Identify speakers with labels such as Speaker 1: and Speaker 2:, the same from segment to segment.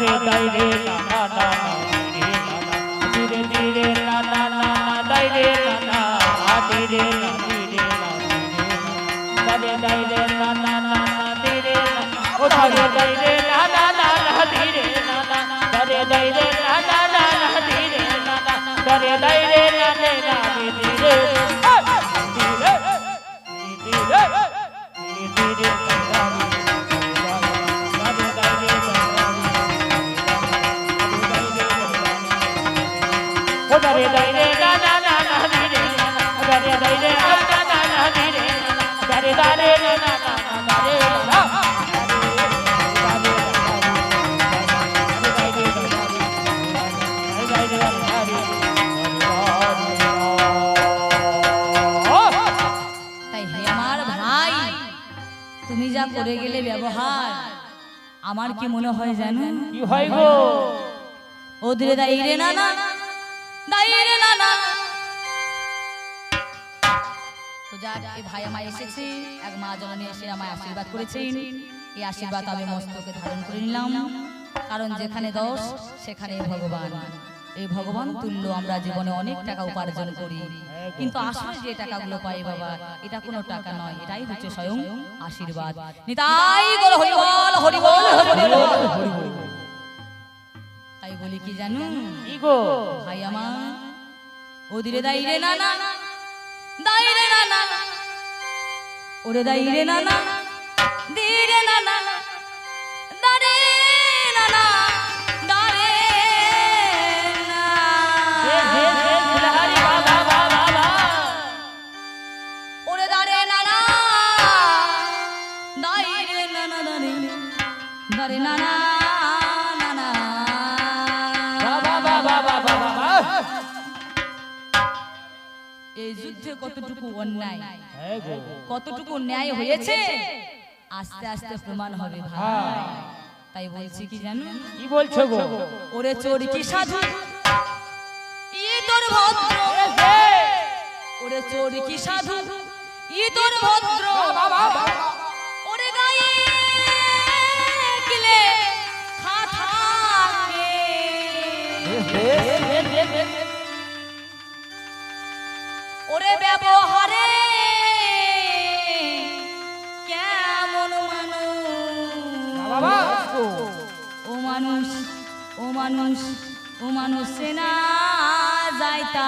Speaker 1: রে দাই রে না না না না ধীরে ধীরে না না না না দাই রে না না আ ধীরে না ধীরে না ধীরে দাই রে না না না না ধীরে না ও ধীরে দাই রে না না না না ধীরে না না ধীরে দাই রে না না না না ধীরে না না ধীরে দাই
Speaker 2: ভাই তুমি যা করে গেলে ব্যবহার আমার কি মনে হয় জানো?
Speaker 1: কি হয় গো?
Speaker 2: ওদের দাইরে না না দাইরে না না। তো এই ভাই আমায় এসেছে এক মা জননী এসে আমায় আশীর্বাদ করেছেন। এই আশীর্বাদ আমি মস্তকে ধারণ করে নিলাম কারণ যেখানে দোষ সেখানে ভগবান। এই ভগবান তুল্য আমরা জীবনে অনেক টাকা উপার্জন করি। কিন্তু আসলে যে টাকাগুলো পাই বাবা এটা কোনো টাকা নয় এটাই হচ্ছে স্বয়ং আশীর্বাদ। নিতাই বল হরি বল হরি বল হরি বল। তাই বলি কি জানো? ভাই আমার ওদিরে দাইরে না না দাইরে না না ওরে দাইরে না না দিরে না না এই যুদ্ধে কতটুকু অন্যায় কতটুকু ন্যায় হয়েছে আস্তে আস্তে প্রমাণ হবে ভাই। তাই বলছি কি জানো?
Speaker 1: কি বলছো গো?
Speaker 2: ওরে চোর কি সাধু? ই তোর ভদ্র। ওরে চোর কি সাধু? ই তোর ভদ্র। ব্যবহারে কেমন মানুষ? ও মানুষ ও মানুষ ও মানুষ না যাইতা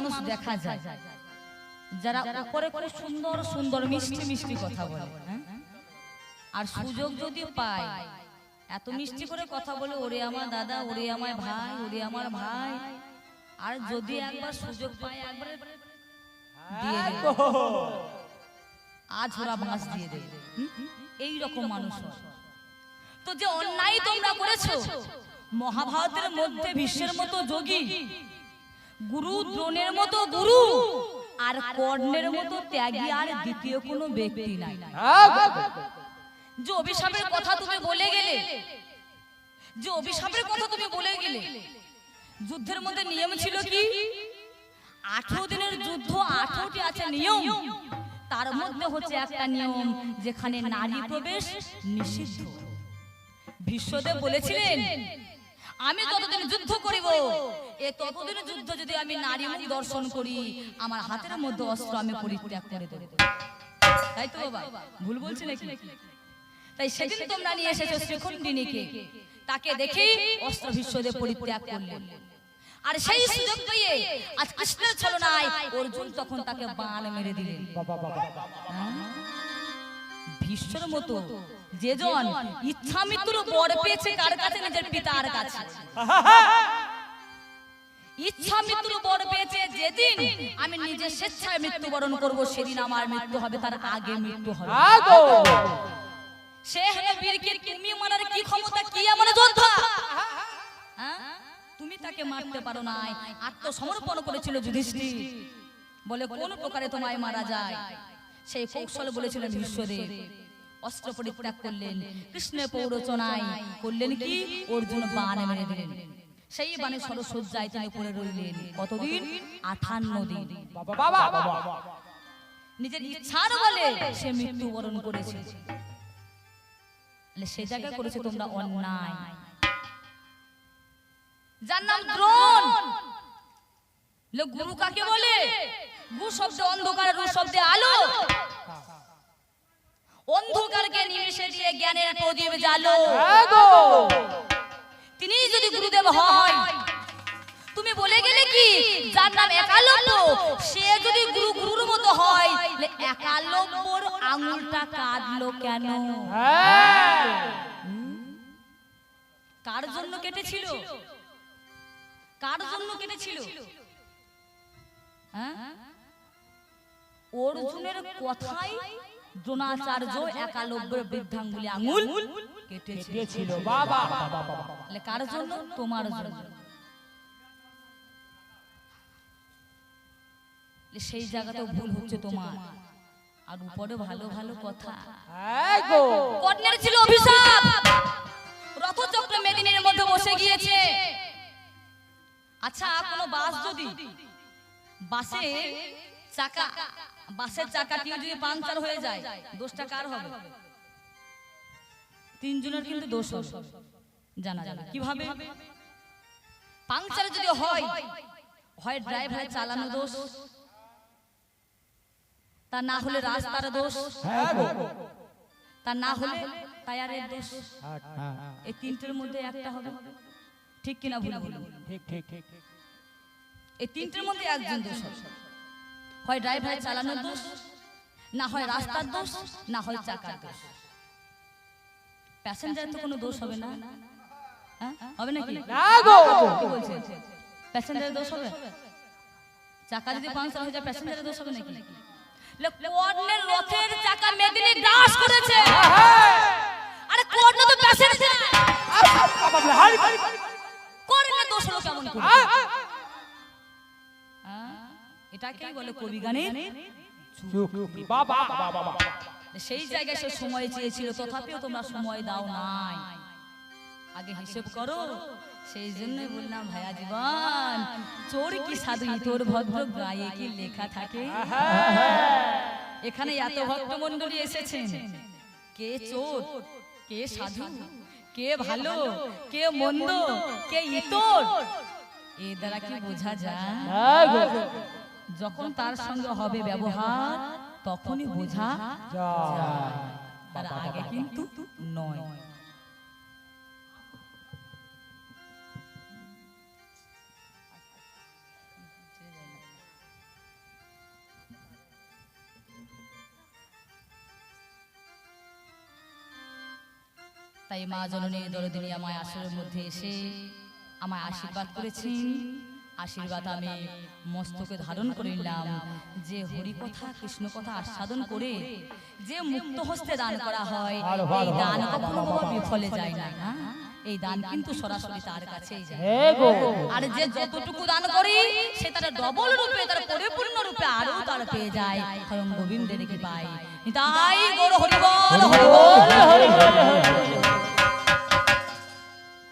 Speaker 1: মানুষ
Speaker 2: দেখা যায়। যারা উপরে খুব সুন্দর সুন্দর মিষ্টি মিষ্টি কথা বলে হ্যাঁ? আর সুযোগ যদি পায় এত মিষ্টি করে কথা বলে ওরে আমার দাদা ওরে আমার ভাই ওরে আমার ভাই। আর যদি একবার সুযোগ পায় একবার আজ ওরা মাছ দিয়ে দেবে। এই রকম মানুষ তো যে অন্যায় তোমরা করেছ মহাভারতের মধ্যে বিশ্বের মতো যোগী। গুরু দ্রোণের মতো গুরু। আর কর্ণের মতো ত্যাগী আর দ্বিতীয় কোনো ব্যক্তি নাই। যে অভিশাপের কথা তুমি বলে গেলে। যে অভিশাপের কথা তুমি বলে গেলে। যুদ্ধের মধ্যে নিয়ম ছিল কি? আঠারো দিনের যুদ্ধ আঠারোটি আছে নিয়ম। তার মধ্যে হচ্ছে একটা নিয়ম যেখানে নারী প্রবেশ নিষিদ্ধ। বিশ্বদেব বলেছিলেন আমি যতদিন যুদ্ধ করিব। এ ততদিন যুদ্ধ যদি আমি নারী মুখ দর্শন করি আমার হাতের মধ্যে অস্ত্র আমি পরিত্যাগ করে দেব। তাই তো বাবা? ভুল বলছি নাকি? তাই সেদিন তোমরা নিয়ে এসেছ শ্রীখণ্ডিনীকে তাকে দেখে অস্ত্র বিশ্বদেব পরিত্যাগ করলেন। আর সেই সুযোগ পেয়ে আজ কৃষ্ণের ছলনায় অর্জুন তখন তাকে বাণ মেরে দিলেন। বাবা হ্যাঁ? ভীষ্মের মতো। যেজন ইচ্ছা মৃত্যুর বর পেয়েছে কার কাছে? নিজের পিতার কাছে। ইচ্ছা মৃত্যুর বর পেয়েছে যেদিন আমি নিজে স্বেচ্ছায় মৃত্যুবরণ করব সেদিন আমার মৃত্যু হবে তার আগে মৃত্যু হবে। সে হলো বীরকে তুমি মারার কি ক্ষমতা? কি এমন যোদ্ধা? হ্যাঁ? তুমি তাকে মারতে পারো নাই। আত্মসমর্পণ করেছিল যুধিষ্ঠির। বলে কোন প্রকারে তোমায় মারা যায়? সেই কৌশল বলেছিলেন বিশ্বদেব অস্ত্র পরিত্যাগ করলেন। কৃষ্ণের পৌরচনায় করলেন কি? অর্জুন বাণ মেরে দিলেন। সেই বাণে সরসজ্জায় তিনি পড়ে রইলেন। কতদিন? আঠান্ন দিন। নিজের ইচ্ছার বলে সে মৃত্যুবরণ করেছে। সে জায়গায় করেছে তোমরা অন্যায়। যার নাম দ্রোণ। লে গুরু কাকে বলে? গু শব্দে অন্ধকার রু শব্দে আলো। অন্ধকারকে নিমেষে দিয়ে জ্ঞানের প্রদীপ জালো তিনি যদি গুরুদেব হয় তুমি বলে গেলে কি? যার নাম একালব্য সে যদি গুরু গুরুর মতো হয় একালব্যর আঙুলটা কাটলো কেন? কার জন্য কেটেছিল? কার জন্য কেটেছিল? হ্যাঁ? অর্জুনের কথাই দ্রোণাচার্য একালব্যের বৃদ্ধাঙ্গুলি আঙুল কেটেছিল।
Speaker 1: বাবা
Speaker 2: তাহলে কার জন্য? তোমার জন্য। সেই জায়গাতেও ভুল হচ্ছে তোমার। আর উপরে ভালো ভালো কথা। কর্ণের ছিল অভিশাপ। রথচক্র মেদিনীর মধ্যে বসে গিয়েছে। আচ্ছা কোনো বাস যদি বাসে চাকা। বাসের চাকাটিও যদি পাংচার হয়ে যায় দোষটা কার হবে? তিনজনের কিন্তু দোষ হবে। জানা জানা কীভাবে? পাংচার যদি হয় হয় ড্রাইভারের চালানো দোষ তা না হলে রাস্তার দোষ তা না হলে টায়ারের দোষ। এই তিনটের মধ্যে একটা হবে। ঠিক কিনা ভুল? বলুন
Speaker 1: ঠিক ঠিক ঠিক।
Speaker 2: এই তিনটের মধ্যে একজন দোষ হবে। হয় ড্রাইভার চালানোর দোষ না হয় রাস্তার দোষ না হয় চাকার দোষ প্যাসেঞ্জার তো কোনো দোষ হবে না হ্যাঁ? হবে নাকি প্যাসেঞ্জারের দোষ হবে চাকা যদি পাংচার হয়ে যায় প্যাসেঞ্জারের দোষ হবে নাকি কর্ণের রথের চাকা মেদিনী দাস করেছে আরে কর্ণ তো প্যাসেঞ্জার কর্ণের দোষ হলো কেমন করে হ্যাঁ? এটাকেই বলে কবি গানের
Speaker 1: বাবা বাবা
Speaker 2: সেই জায়গায় সে সময় চেয়েছিল তথাপিও তোমরা সময় দাও নাই। আগে হিসেব করো। সেই জন্য বললাম ভাইয়া জীবন চোর কি সাধু তোর ভদ্র গায়ে কি লেখা থাকে? এখানে এত ভক্ত মন্ডলী এসেছেন। কে চোর? কে সাধু? কে ভালো? কে মন্দ? কে ইতর? এ দ্বারা কি বোঝা যায়? যখন তার সঙ্গে হবে ব্যবহার তখনই বোঝা আগে কিন্তু নয়। তাই মা জননী দরদিনী আমায় আসরের মধ্যে এসে আমায় আশীর্বাদ করেছি আশীর্বাদ আমি মস্তকে ধারণ করে নিলাম যে হরিকথা কৃষ্ণ কথা আস্বাদন করে যে মুক্ত হস্তে দান করা হয়। এই দান কখনো। বিফলে যায় না হ্যাঁ? এই দান কিন্তু সরাসরি তার কাছেই যায়। আর যে যতটুকু দান করি সে তার ডবল রূপে তার পরিপূর্ণ রূপে আরও তার পেয়ে যায়। স্বয়ং গোবিন্দের কি পাই। তাই গৌর হরিবল হরিবল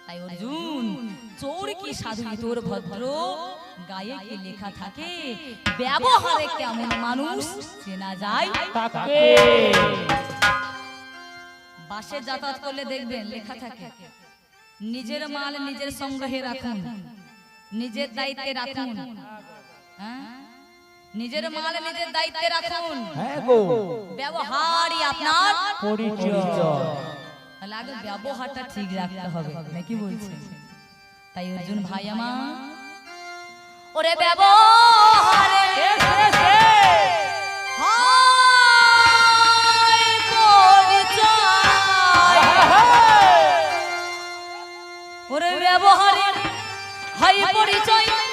Speaker 2: তাই অর্জুন চোর কি সাধু তোর ভদ্র? গায়ে কি লেখা থাকে? ব্যবহারে কেমন মানুষ? চেনা যায়?
Speaker 1: তাকে।
Speaker 2: বাসে যাতায়াত করলে দেখবেন লেখা থাকে। নিজের মাল নিজের সংগ্রহে রাখুন। নিজের দায়িত্বে রাখুন। হ্যাঁ? নিজের মাল নিজের দায়িত্বে রাখুন।
Speaker 1: হ্যাঁ
Speaker 2: ব্যবহারই আপনার
Speaker 1: পরিচয়।
Speaker 2: তাহলে আগে ব্যবহারটা ঠিক রাখতে হবে। নাকি বলছেন? তাই অর্জুন ভাই আমার ওরে ব্যবহারে। ওরে ব্যবহারে। হাই পরিচয়।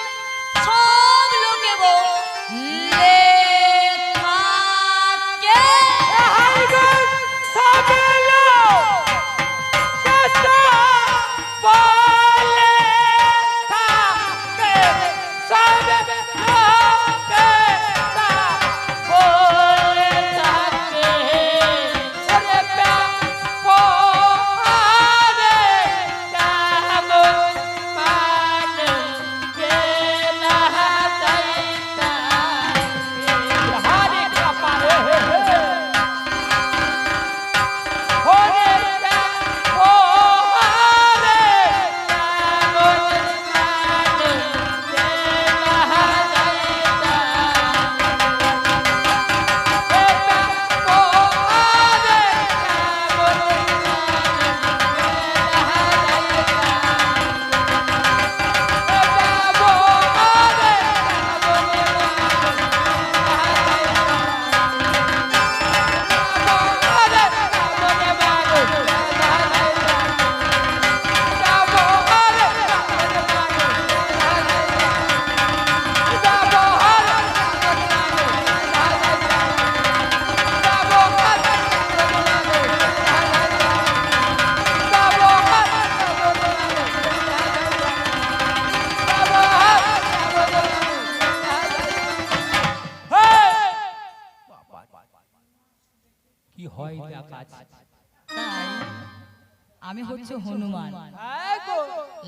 Speaker 2: হচ্ছে হনুমান।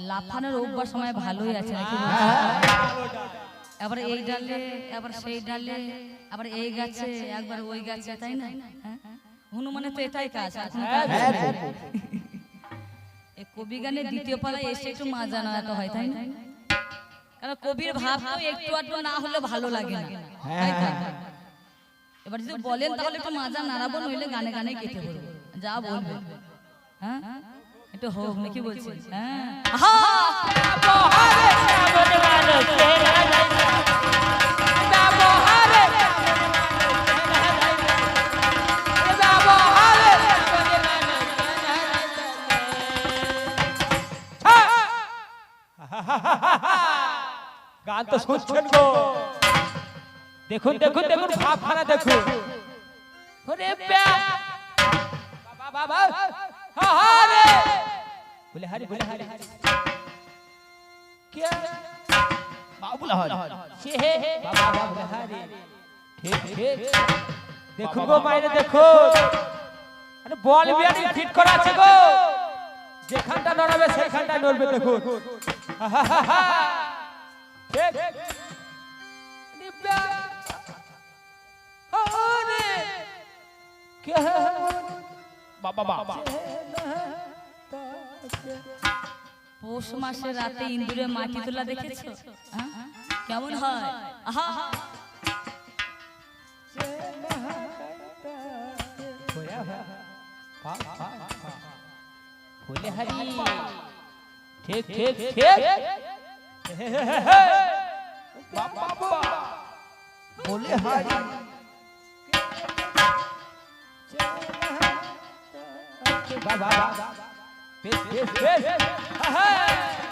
Speaker 2: লাফানোর অভ্যাস সময় ভালোই আছে? এবার এই ডালে এবার সেই ডালে আবার এই গাছে একবার ওই গাছে তাই না? হ্যাঁ? হনুমানের তো এটাই কাজ কবি গানের দ্বিতীয় পালায় এসে একটু মাজা না তো হয় তাই না? কারণ কবির ভাব একটু আধটু না হলে ভালো লাগে না। এবার যদি বলেন তাহলে একটু মাজা নাড়াবো নইলে গানে গানে কেটে পড়ব। যা বলবে। হ্যাঁ? একটু হোক নাকি বলছি? হ্যাঁ
Speaker 1: গান তো শুনছেন গো। দেখুন দেখুন দেখুন ভাবখানা দেখুন। ওরে বাবা বাবা। হা হা রে বলে হারি বলে হারি কে? বাবুলা হারি সে হে বাবা বাবা বলে হারি ঠিক ঠিক। দেখুন গো মাইনে দেখুন। আরে বল বিয়ানি ফিট করা আছে গো। যেখানটা নড়াবে সেখানটা নড়বে দেখুন। ঠিক। নিব্বা কে? বাবা বাবা।
Speaker 2: পৌষ মাসের রাতে ইন্দুরে মাটি তোলা দেখেছ? কেমন হয়? আহা!
Speaker 1: হারি। ঠিক ঠিক ঠিক বাবা হারি।
Speaker 3: vai, vai, vai. ha